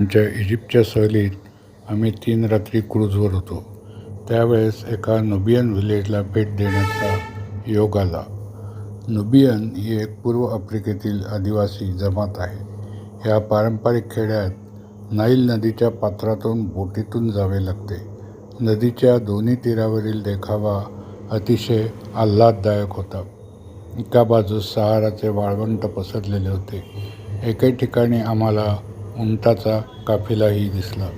आमच्या इजिप्तच्या सहलीत आम्ही तीन रात्री क्रूजवर होतो त्यावेळेस एका नुबियन व्हिलेजला भेट देण्याचा योग आला. नुबियन ही एक पूर्व आफ्रिकेतील आदिवासी जमात आहे. या पारंपरिक खेड्यात नाईल नदीच्या पात्रातून बोटीतून जावे लागते. नदीच्या दोन्ही तीरावरील देखावा अतिशय आल्हाददायक होता. एका बाजूस सहाराचे वाळवंट पसरलेले होते. एके ठिकाणी आम्हाला उंटाचा काफिलाही दिसला.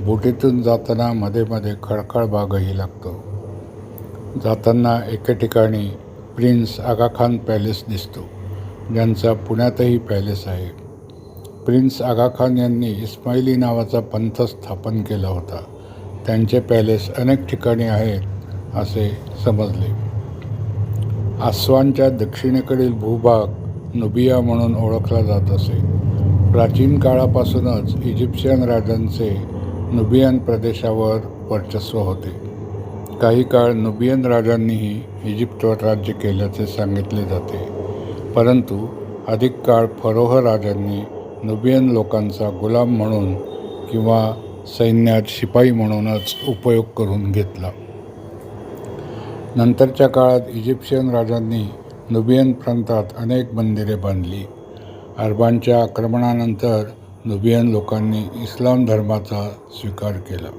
बोटीतून जाताना मध्ये मध्ये खळखळ भागही लागतो. जाताना एके ठिकाणी प्रिन्स आगाखान पॅलेस दिसतो. ज्यांचा पुण्यातही पॅलेस आहे. प्रिन्स आगाखान यांनी इस्माइली नावाचा पंथ स्थापन केला होता. त्यांचे पॅलेस अनेक ठिकाणी आहेत असे समजले. आसवानच्या दक्षिणेकडील भूभाग नुबिया म्हणून ओळखला जात असे. प्राचीन काळापासूनच इजिप्शियन राजांचे नुबियन प्रदेशावर वर्चस्व होते. काही काळ नुबियन राजांनीही इजिप्तवर राज्य केल्याचे सांगितले जाते. परंतु अधिक काळ फरोह राजांनी नुबियन लोकांचा गुलाम म्हणून किंवा सैन्यात शिपाई म्हणूनच उपयोग करून घेतला. नंतरच्या काळात इजिप्शियन राजांनी नुबियन प्रांतात अनेक मंदिरे बांधली. अरबांच्या आक्रमणानंतर नुबियन लोकांनी इस्लाम धर्माचा स्वीकार केला.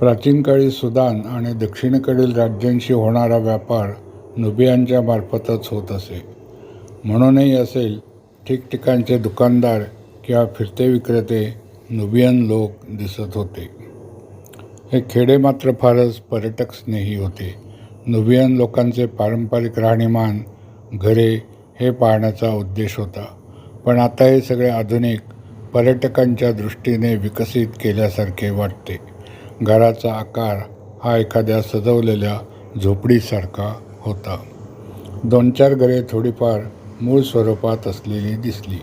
प्राचीन काळी सुदान आणि दक्षिणेकडील राज्यांशी होणारा व्यापार नुबियांच्या मार्फतच होत असे. म्हणूनही असेल ठिकठिकाणचे दुकानदार किंवा फिरते विक्रेते नुबियन लोक दिसत होते. हे खेडे मात्र फारच पर्यटकस्नेही होते. नुबियन लोकांचे पारंपरिक राहणीमान घरे हे पाहण्याचा उद्देश होता. पण आता हे सगळे आधुनिक पर्यटकांच्या दृष्टीने विकसित केल्यासारखे वाटते. घराचा आकार हा एखाद्या सजवलेल्या झोपडीसारखा होता. दोन चार घरे थोडीफार मूळ स्वरूपात असलेली दिसली.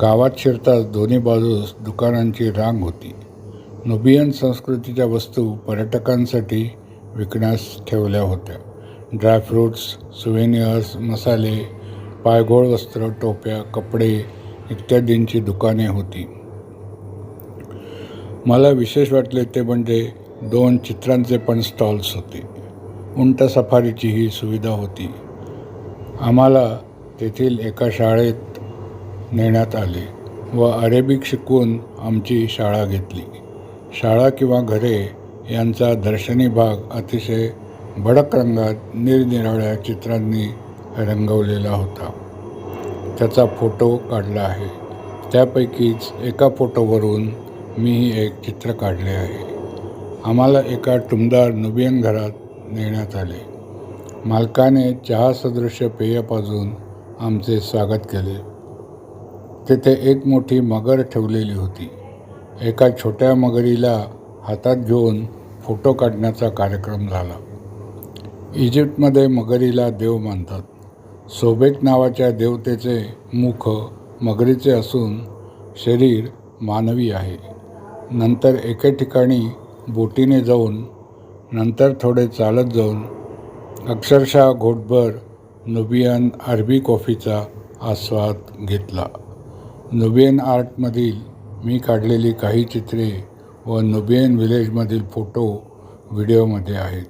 गावात शिरताच दोन्ही बाजूस दुकानांची रांग होती. नुबियन संस्कृतीच्या वस्तू पर्यटकांसाठी विकण्यास ठेवल्या होत्या. ड्रायफ्रूट्स सुवेनियर्स मसाले पायघोळ वस्त्र टोप्या कपडे इत्यादींची दुकाने होती. मला विशेष वाटले ते म्हणजे दोन चित्रांचे पण स्टॉल्स होते. उंट सफारीची ही सुविधा होती. आम्हाला तेथील एका शाळेत नेण्यात आले व अरेबिक शिकवून आमची शाळा घेतली. शाळा किंवा घरे यांचा दर्शनी भाग अतिशय भडक रंगात निरनिराळ्या चित्रांनी रंगवलेला होता. त्याचा फोटो काढला आहे. त्यापैकीच एका फोटोवरून मीही एक चित्र काढले आहे. आम्हाला एका टुमदार नुबियन घरात नेण्यात आले. मालकाने चहासदृश्य पेय पाजून आमचे स्वागत केले. तेथे एक मोठी मगर ठेवलेली होती. एका छोट्या मगरीला हातात घेऊन फोटो काढण्याचा कार्यक्रम झाला. इजिप्तमध्ये मगरीला देव मानतात. सोबेक नावाच्या देवतेचे मुख मगरीचे असून शरीर मानवी आहे. नंतर एके ठिकाणी बोटीने जाऊन नंतर थोडे चालत जाऊन अक्षरशः घोटभर नुबियन अरबी कॉफीचा आस्वाद घेतला. नुबियन आर्टमधील मी काढलेली काही चित्रे व नुबियन व्हिलेजमधील फोटो व्हिडिओमध्ये आहेत.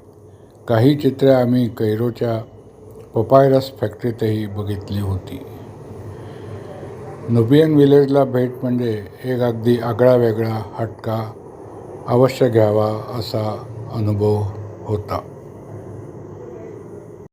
काही चित्रे आम्ही कैरोच्या पपायरस फॅक्टरीतही बघितली होती. नुबियन विलेजला भेट म्हणजे एक अगदी आगळा वेगळा हटका अवश्य घ्यावा असा अनुभव होता.